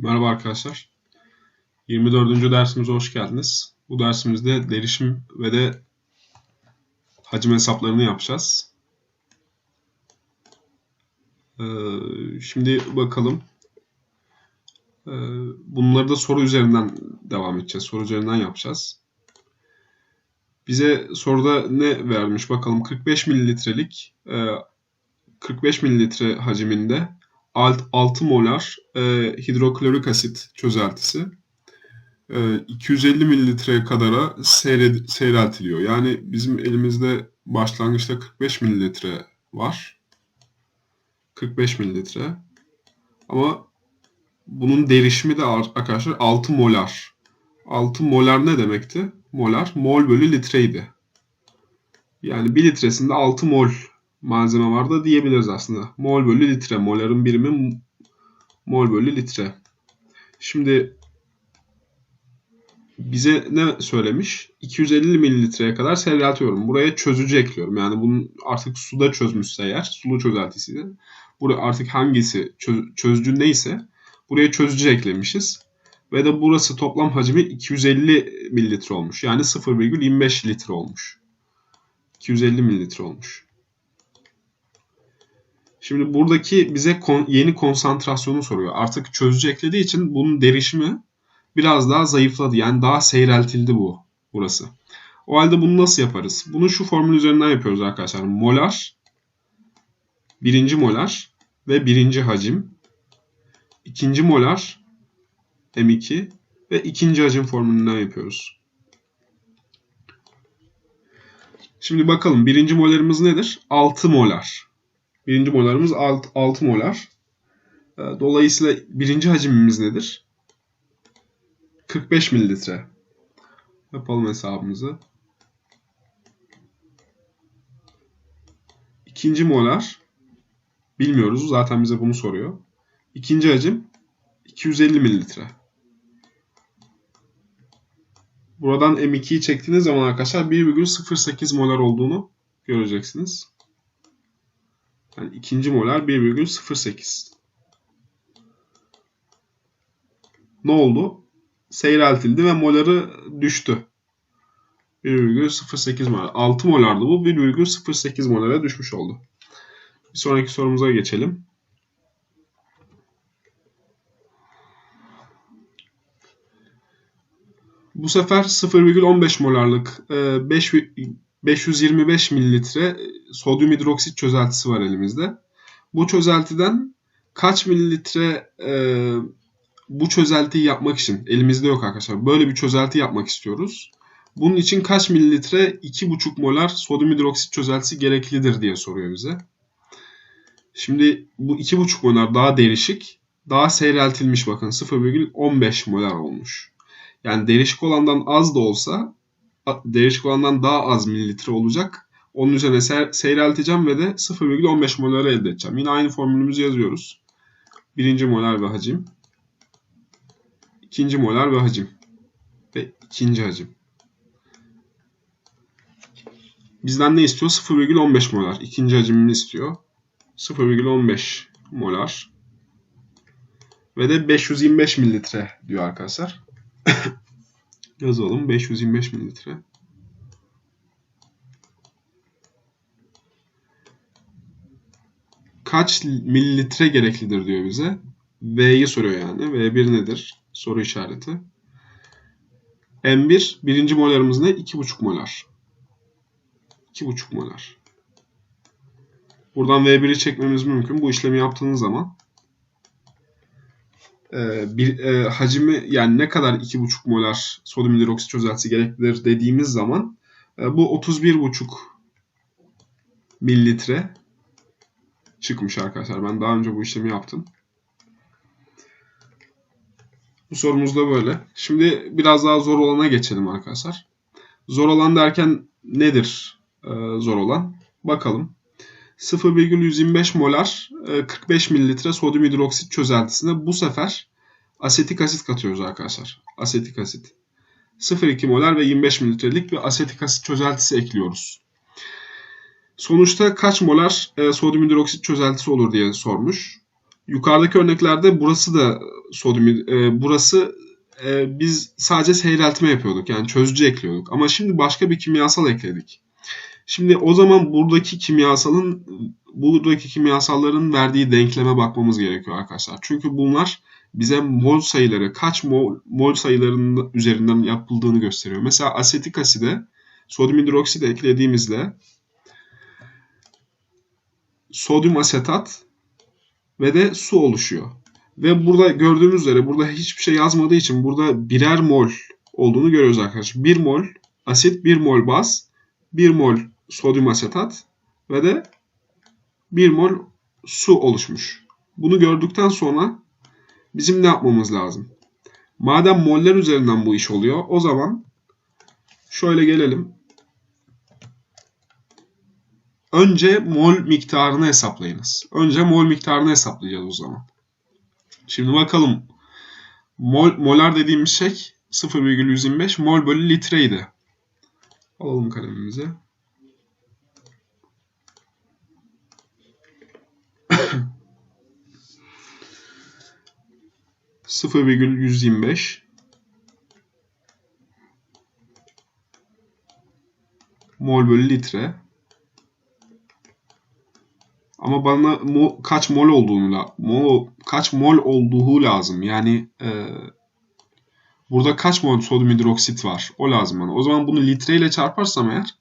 Merhaba arkadaşlar. 24. dersimize hoş geldiniz. Bu dersimizde derişim ve de hacim hesaplarını yapacağız. Ee, şimdi bakalım. Ee, bunları da soru üzerinden devam edeceğiz. Soru üzerinden yapacağız. Bize soruda ne vermiş bakalım. 45 mililitrelik 45 e, mililitre haciminde 6 molar e, hidroklorik asit çözeltisi e, 250 mililitreye kadara seyre, seyreltiliyor. Yani bizim elimizde başlangıçta 45 mililitre var. 45 mililitre. Ama bunun derişimi de arkadaşlar 6 molar. 6 molar ne demekti? Molar mol bölü litreydi. Yani 1 litresinde 6 mol malzeme var da diyebiliriz aslında. Mol bölü litre. Moların birimi mol bölü litre. Şimdi bize ne söylemiş? 250 mililitreye kadar seyreltiyorum. Buraya çözücü ekliyorum. Yani bunun artık suda çözmüşse eğer, sulu çözeltisiydi. Buraya artık hangisi çöz, çözücü neyse buraya çözücü eklemişiz. Ve de burası toplam hacmi 250 mililitre olmuş. Yani 0,25 litre olmuş. 250 mililitre olmuş. Şimdi buradaki bize kon, yeni konsantrasyonu soruyor. Artık çözücü eklediği için bunun derişimi biraz daha zayıfladı. Yani daha seyreltildi bu burası. O halde bunu nasıl yaparız? Bunu şu formül üzerinden yapıyoruz arkadaşlar. Molar, birinci molar ve birinci hacim. ikinci molar M2 ve ikinci hacim formülünden yapıyoruz. Şimdi bakalım birinci molarımız nedir? 6 molar. Birinci molarımız 6, 6 molar. Ee, dolayısıyla birinci hacimimiz nedir? 45 mililitre. Yapalım hesabımızı. İkinci molar bilmiyoruz. Zaten bize bunu soruyor. İkinci hacim 250 mililitre. Buradan M2'yi çektiğiniz zaman arkadaşlar 1,08 molar olduğunu göreceksiniz. Yani ikinci molar 1,08. Ne oldu? Seyreltildi ve moları düştü. 1,08 molar. 6 molardı bu. 1,08 molara düşmüş oldu. Bir sonraki sorumuza geçelim. Bu sefer 0,15 molarlık 5 e, 525 mililitre sodyum hidroksit çözeltisi var elimizde. Bu çözeltiden kaç mililitre e, bu çözeltiyi yapmak için elimizde yok arkadaşlar. Böyle bir çözelti yapmak istiyoruz. Bunun için kaç mililitre 2,5 molar sodyum hidroksit çözeltisi gereklidir diye soruyor bize. Şimdi bu 2,5 molar daha derişik, daha seyreltilmiş bakın 0,15 molar olmuş. Yani derişik olandan az da olsa değişik olandan daha az mililitre olacak. Onun üzerine se seyrelteceğim ve de 0,15 moları elde edeceğim. Yine aynı formülümüzü yazıyoruz. Birinci molar ve hacim. ikinci molar ve hacim. Ve ikinci hacim. Bizden ne istiyor? 0,15 molar. İkinci hacimini istiyor. 0,15 molar. Ve de 525 mililitre diyor arkadaşlar. Yazalım 525 mililitre. Kaç mililitre gereklidir diyor bize. V'yi soruyor yani. V1 nedir? Soru işareti. M1 birinci molarımız ne? 2,5 molar. 2,5 molar. Buradan V1'i çekmemiz mümkün. Bu işlemi yaptığınız zaman e, bir e, hacmi yani ne kadar 2,5 molar sodyum hidroksit çözeltisi gereklidir dediğimiz zaman e, bu 31,5 mililitre çıkmış arkadaşlar. Ben daha önce bu işlemi yaptım. Bu sorumuz da böyle. Şimdi biraz daha zor olana geçelim arkadaşlar. Zor olan derken nedir e, zor olan? Bakalım. 0,125 molar 45 e, mililitre sodyum hidroksit çözeltisine bu sefer asetik asit katıyoruz arkadaşlar. Asetik asit. 0,2 molar ve 25 mililitrelik bir asetik asit çözeltisi ekliyoruz. Sonuçta kaç molar e, sodyum hidroksit çözeltisi olur diye sormuş. yukarıdaki örneklerde burası da sodyum e, burası e, biz sadece seyreltme yapıyorduk. Yani çözücü ekliyorduk. Ama şimdi başka bir kimyasal ekledik. Şimdi o zaman buradaki kimyasalın buradaki kimyasalların verdiği denkleme bakmamız gerekiyor arkadaşlar. Çünkü bunlar bize mol sayıları, kaç mol, mol sayılarının üzerinden yapıldığını gösteriyor. Mesela asetik aside sodyum hidroksit eklediğimizde sodyum asetat ve de su oluşuyor. Ve burada gördüğümüz üzere burada hiçbir şey yazmadığı için burada birer mol olduğunu görüyoruz arkadaşlar. 1 mol asit, 1 mol baz, 1 mol sodyum asetat ve de 1 mol su oluşmuş. Bunu gördükten sonra bizim ne yapmamız lazım? Madem moller üzerinden bu iş oluyor o zaman şöyle gelelim. Önce mol miktarını hesaplayınız. Önce mol miktarını hesaplayacağız o zaman. Şimdi bakalım. Mol, molar dediğimiz şey 0,125 mol bölü litreydi. Alalım kalemimizi. Sıfır virgül 125 mol bölü litre. Ama bana mo, kaç mol olduğunu mol, kaç mol olduğu lazım. Yani e, burada kaç mol sodyum hidroksit var? O lazım bana. O zaman bunu litreyle çarparsam eğer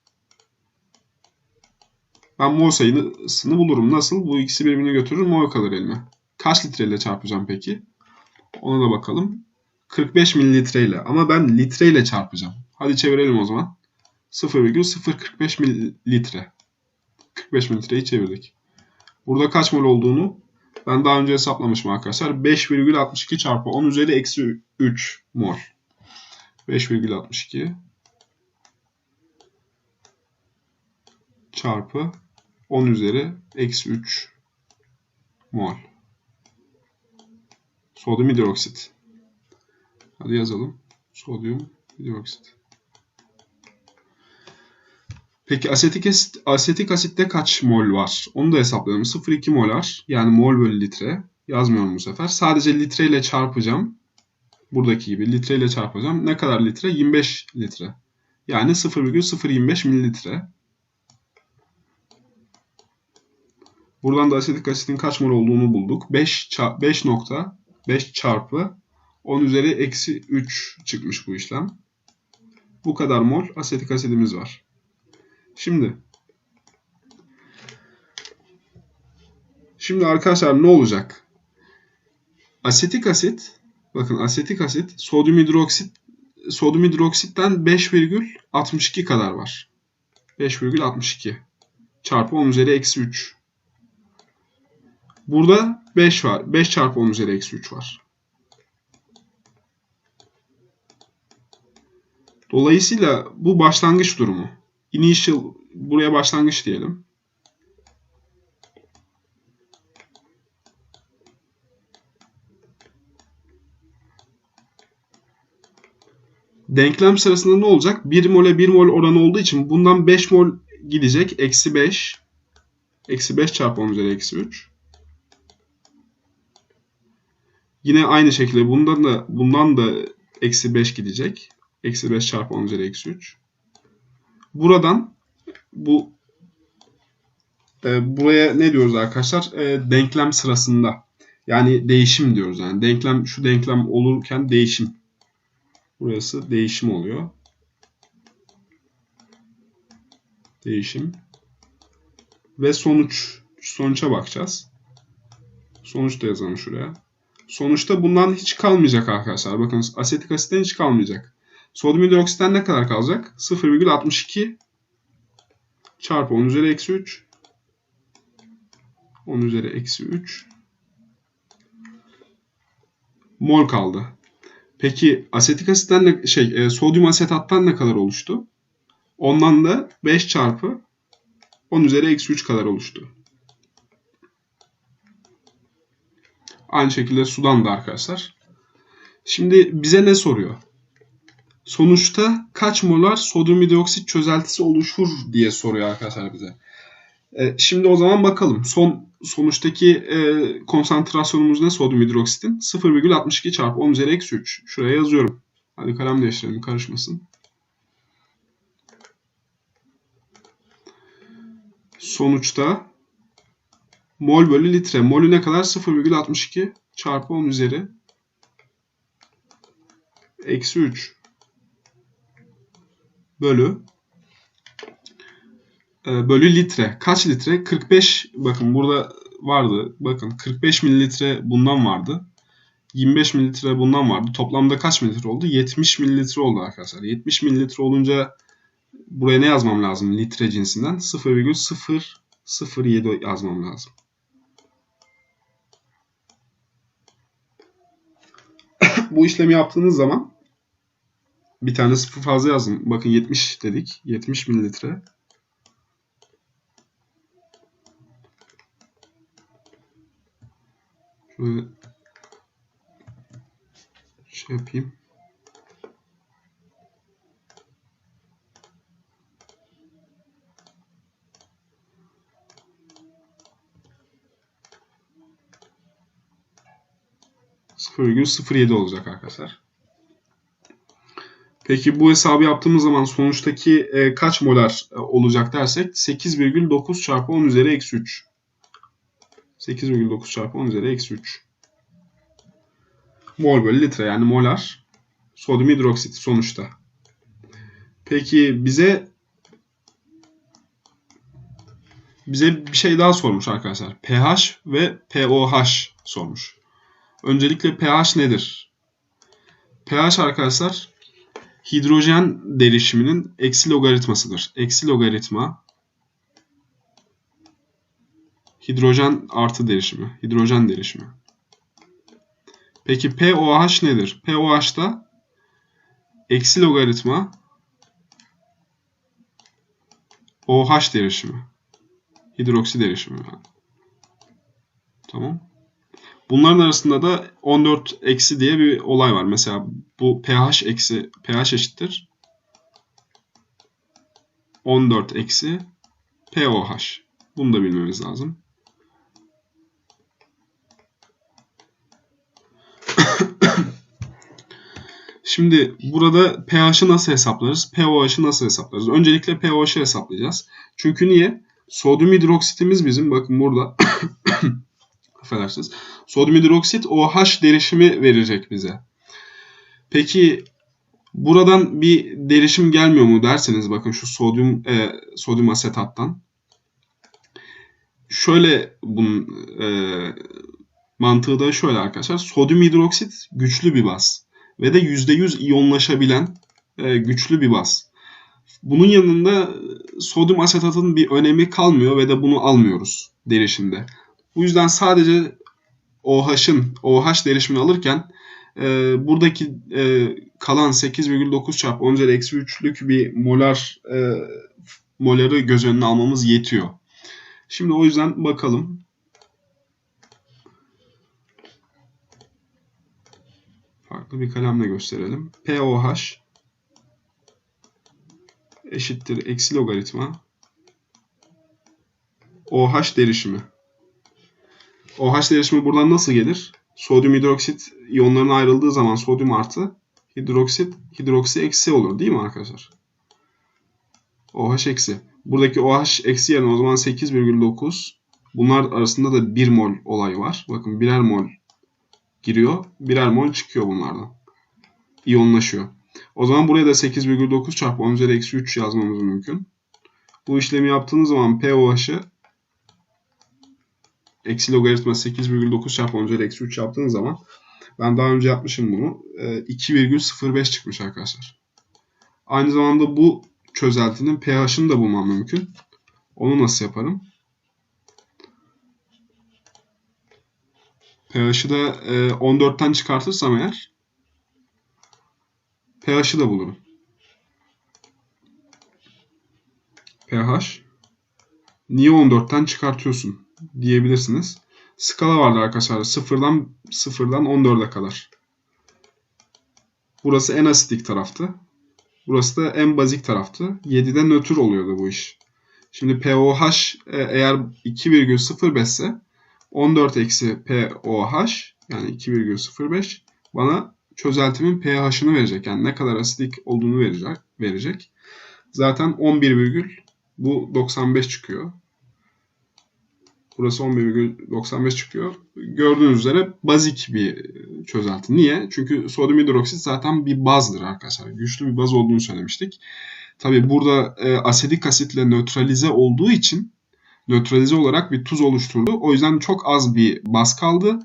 ben mol sayısını bulurum. Nasıl? Bu ikisi birbirini götürür mol kalır elime. Kaç litreyle çarpacağım peki? Ona da bakalım. 45 mililitreyle. Ama ben litreyle çarpacağım. Hadi çevirelim o zaman. 0,045 mililitre. 45 mililitreyi çevirdik. Burada kaç mol olduğunu ben daha önce hesaplamışım arkadaşlar. 5,62 çarpı 10 üzeri eksi 3 mol. 5,62 çarpı 10 üzeri eksi 3 mol. Sodyum hidroksit. Hadi yazalım. Sodyum hidroksit. Peki asetik asit, asetik asitte kaç mol var? Onu da hesaplayalım. 0,2 molar yani mol bölü litre. Yazmıyorum bu sefer. Sadece litre ile çarpacağım. Buradaki gibi litre ile çarpacağım. Ne kadar litre? 25 litre. Yani 0,025 mililitre. Buradan da asetik asitin kaç mol olduğunu bulduk. 5, 5.5 çarpı 10 üzeri eksi 3 çıkmış bu işlem. Bu kadar mol asetik asidimiz var. Şimdi Şimdi arkadaşlar ne olacak? Asetik asit bakın asetik asit sodyum hidroksit sodyum hidroksitten 5,62 kadar var. 5,62 çarpı 10 üzeri eksi 3. Burada 5 var. 5 çarpı 10 üzeri eksi 3 var. Dolayısıyla bu başlangıç durumu initial buraya başlangıç diyelim. Denklem sırasında ne olacak? 1 mole 1 mol oranı olduğu için bundan 5 mol gidecek. Eksi 5. Eksi 5 çarpı 10 üzeri eksi 3. Yine aynı şekilde bundan da bundan da eksi 5 gidecek. Eksi 5 çarpı 10 üzeri eksi 3. Buradan bu e, buraya ne diyoruz arkadaşlar? E, denklem sırasında. Yani değişim diyoruz. Yani denklem şu denklem olurken değişim. Burası değişim oluyor. Değişim. Ve sonuç. Sonuça bakacağız. Sonuç da yazalım şuraya. Sonuçta bundan hiç kalmayacak arkadaşlar. Bakın asetik asitten hiç kalmayacak. Sodyum hidroksitten ne kadar kalacak? 0,62 çarpı 10 üzeri eksi 3 10 üzeri eksi 3 mol kaldı. Peki asetik asitten ne, şey e, sodyum asetattan ne kadar oluştu? Ondan da 5 çarpı 10 üzeri eksi 3 kadar oluştu. Aynı şekilde sudan da arkadaşlar. Şimdi bize ne soruyor? Sonuçta kaç molar sodyum hidroksit çözeltisi oluşur diye soruyor arkadaşlar bize. E, şimdi o zaman bakalım. Son sonuçtaki e, konsantrasyonumuz ne sodyum hidroksitin? 0,62 çarpı 10 üzeri eksi 3. Şuraya yazıyorum. Hadi kalem değiştirelim karışmasın. Sonuçta mol bölü litre. Molü ne kadar? 0,62 çarpı 10 üzeri eksi 3 bölü e, bölü litre. Kaç litre? 45 bakın burada vardı. Bakın 45 mililitre bundan vardı. 25 mililitre bundan vardı. Toplamda kaç mililitre oldu? 70 mililitre oldu arkadaşlar. 70 mililitre olunca buraya ne yazmam lazım? Litre cinsinden 0,007 yazmam lazım. Bu işlemi yaptığınız zaman bir tane sıfır fazla yazdım. Bakın 70 dedik. 70 mililitre. Şöyle şey yapayım. %0,07 olacak arkadaşlar. Peki bu hesabı yaptığımız zaman sonuçtaki e, kaç molar e, olacak dersek 8,9 çarpı 10 üzeri eksi 3. 8,9 çarpı 10 üzeri eksi 3. Mol bölü litre yani molar sodyum hidroksit sonuçta. Peki bize bize bir şey daha sormuş arkadaşlar. pH ve pOH sormuş. Öncelikle pH nedir? pH arkadaşlar hidrojen derişiminin eksi logaritmasıdır. Eksi logaritma hidrojen artı derişimi. Hidrojen derişimi. Peki POH nedir? POH da eksi logaritma OH derişimi. Hidroksi derişimi. Yani. Tamam. Bunların arasında da 14 eksi diye bir olay var. Mesela bu pH eksi pH eşittir 14 eksi POH. Bunu da bilmemiz lazım. Şimdi burada pH'ı nasıl hesaplarız? pOH'ı nasıl hesaplarız? Öncelikle pOH'ı hesaplayacağız. Çünkü niye? Sodyum hidroksitimiz bizim bakın burada affedersiniz. Sodyum hidroksit OH derişimi verecek bize. Peki buradan bir derişim gelmiyor mu derseniz bakın şu sodyum e, sodyum asetattan. Şöyle bunun e, mantığı da şöyle arkadaşlar. Sodyum hidroksit güçlü bir baz ve de %100 iyonlaşabilen e, güçlü bir baz. Bunun yanında sodyum asetatın bir önemi kalmıyor ve de bunu almıyoruz derişimde. Bu yüzden sadece OH'ın OH derişimini alırken e, buradaki e, kalan 8,9 çarpı 10 üzeri eksi 3'lük bir molar e, moları göz önüne almamız yetiyor. Şimdi o yüzden bakalım. Farklı bir kalemle gösterelim. POH eşittir eksi logaritma OH derişimi. OH derişimi buradan nasıl gelir? Sodyum hidroksit iyonlarına ayrıldığı zaman sodyum artı hidroksit hidroksi eksi olur değil mi arkadaşlar? OH eksi. Buradaki OH eksi yerine o zaman 8,9 bunlar arasında da 1 mol olay var. Bakın birer mol giriyor. Birer mol çıkıyor bunlardan. İyonlaşıyor. O zaman buraya da 8,9 çarpı 10 üzeri eksi 3 yazmamız mümkün. Bu işlemi yaptığınız zaman POH'ı eksi logaritma 8,9 çarpı 10 üzeri eksi 3 yaptığınız zaman ben daha önce yapmışım bunu. 2,05 e, çıkmış arkadaşlar. Aynı zamanda bu çözeltinin pH'ını da bulmam mümkün. Onu nasıl yaparım? da 14'ten e, çıkartırsam eğer pH'ı da bulurum. pH niye 14'ten çıkartıyorsun? Diyebilirsiniz. Skala vardı arkadaşlar. Sıfırdan sıfırdan 14'e kadar. Burası en asitik taraftı. Burası da en bazik taraftı. 7'de nötr oluyordu bu iş. Şimdi pOH e, eğer 2,05 ise 14 eksi pOH yani 2,05 bana çözeltimin pH'ını verecek. Yani ne kadar asidik olduğunu verecek. verecek. Zaten 11 virgül bu 95 çıkıyor. Burası 11,95 çıkıyor. Gördüğünüz üzere bazik bir çözelti. Niye? Çünkü sodyum hidroksit zaten bir bazdır arkadaşlar. Güçlü bir baz olduğunu söylemiştik. Tabi burada e, asedik asitle nötralize olduğu için nötralize olarak bir tuz oluşturdu. O yüzden çok az bir baz kaldı.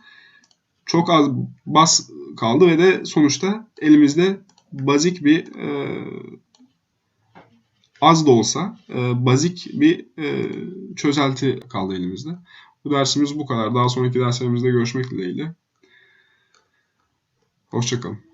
Çok az baz kaldı ve de sonuçta elimizde bazik bir e, az da olsa e, bazik bir e, çözelti kaldı elimizde. Bu dersimiz bu kadar. Daha sonraki derslerimizde görüşmek dileğiyle. Hoşçakalın.